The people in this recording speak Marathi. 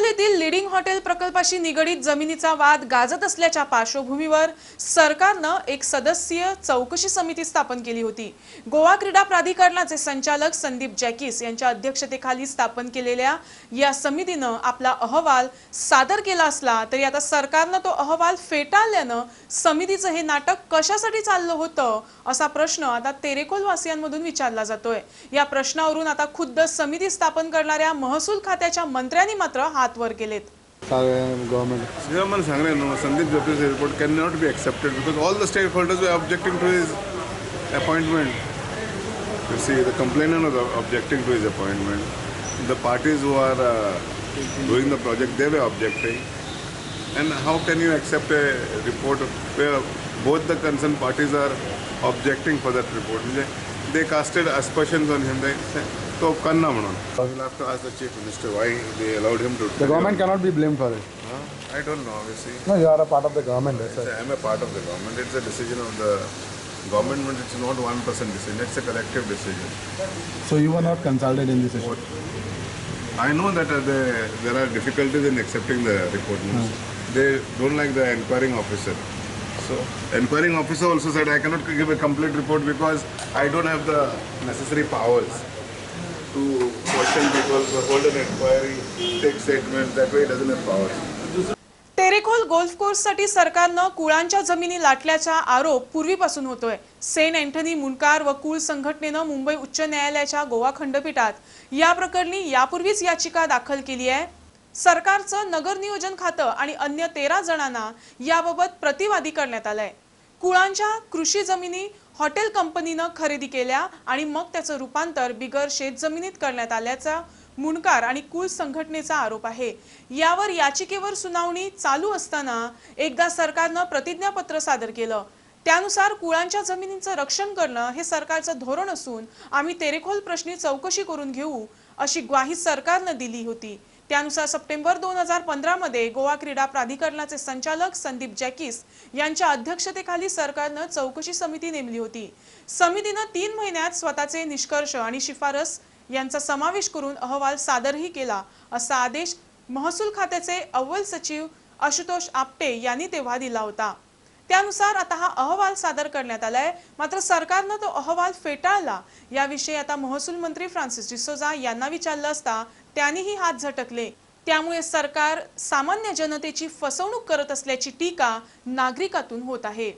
लिडिंग हॉटेल प्रकल्पाशी निगडीत जमिनीचा वाद गाजत असल्याच्या पार्श्वभूमीवर सरकारनं एक सदस्यीय चौकशी समिती स्थापन केली होती. गोवा क्रीडा प्राधिकरणाचे संचालक संदीप जॅकिस यांच्या अध्यक्षतेखाली स्थापन केलेल्या या समितीनं आपला अहवाल सादर केला असला तरी आता सरकारनं तो अहवाल फेटाळल्यानं समितीचं हे नाटक कशासाठी चाललं होतं असा प्रश्न आता तेरेकोलवासियांमधून विचारला जातोय. या प्रश्नावरून आता खुद्द समिती स्थापन करणाऱ्या महसूल खात्याच्या मंत्र्यांनी मात्र हा हात वर केलेत government. Chairman Sangre, no, Sandeep Jyoti's report cannot be accepted because all the stakeholders were objecting to his appointment. You see, the complainant was objecting to his appointment. The parties who are uh, doing the project, they were objecting. And how can you accept a report where both the concerned parties are objecting for that report? म्हणजे they casted aspersions on him. They said, so Kanna Manon. We'll have to ask the Chief Minister why they allowed him to... The government cannot be blamed for it. Huh? I don't know, obviously. No, you are a part of the government. Yes, I am a part of the government. It's a decision of the government, it's not one person decision. It's a collective decision. So you were not consulted in this issue? What? I know that uh, there are difficulties in accepting the report. Hmm. They don't like the inquiring officer. So inquiring officer also said I cannot give a complete report because I don't have the necessary powers to question people, to hold an inquiry, take statements. That way, it doesn't have powers. Terekhol golf कोर्ससाठी सरकारनं कुळांच्या जमिनी लाटल्याचा आरोप पूर्वीपासून होतोय सेंट अँथनी मुनकार व कुळ संघटनेनं मुंबई उच्च न्यायालयाच्या गोवा खंडपीठात या प्रकरणी यापूर्वीच याचिका दाखल केली आहे सरकारचं नगर नियोजन खातं आणि अन्य तेरा जणांना याबाबत प्रतिवादी करण्यात आलंय. कुळांच्या कृषी जमिनी हॉटेल कंपनीनं खरेदी केल्या आणि मग त्याचं रूपांतर बिगर शेत जमिनीत करण्यात आल्याचा मुणकार आणि कुल संघटनेचा आरोप आहे. यावर याचिकेवर सुनावणी चालू असताना एकदा सरकारनं प्रतिज्ञापत्र सादर केलं. त्यानुसार कुळांच्या जमिनींचं रक्षण करणं हे सरकारचं धोरण असून आम्ही तेरेखोल प्रश्नी चौकशी करून घेऊ अशी ग्वाही सरकारनं दिली होती. त्यानुसार सप्टेंबर दोन हजार पंधरामध्ये गोवा क्रीडा प्राधिकरणाचे संचालक संदीप जॅकिस यांच्या अध्यक्षतेखाली सरकारनं चौकशी समिती नेमली होती. समितीनं तीन महिन्यात स्वतःचे निष्कर्ष आणि शिफारस यांचा समावेश करून अहवाल सादरही केला असा आदेश महसूल खात्याचे अव्वल सचिव आशुतोष आपटे यांनी तेव्हा दिला होता. त्यानुसार आता हा अहवाल सादर करण्यात आलाय. मात्र सरकारनं तो अहवाल फेटाळला. याविषयी आता महसूल मंत्री फ्रान्सिस डिसोजा यांना विचारलं असता त्यांनीही हात झटकले. त्यामुळे सरकार सामान्य जनतेची फसवणूक करत असल्याची टीका नागरिकातून होत आहे.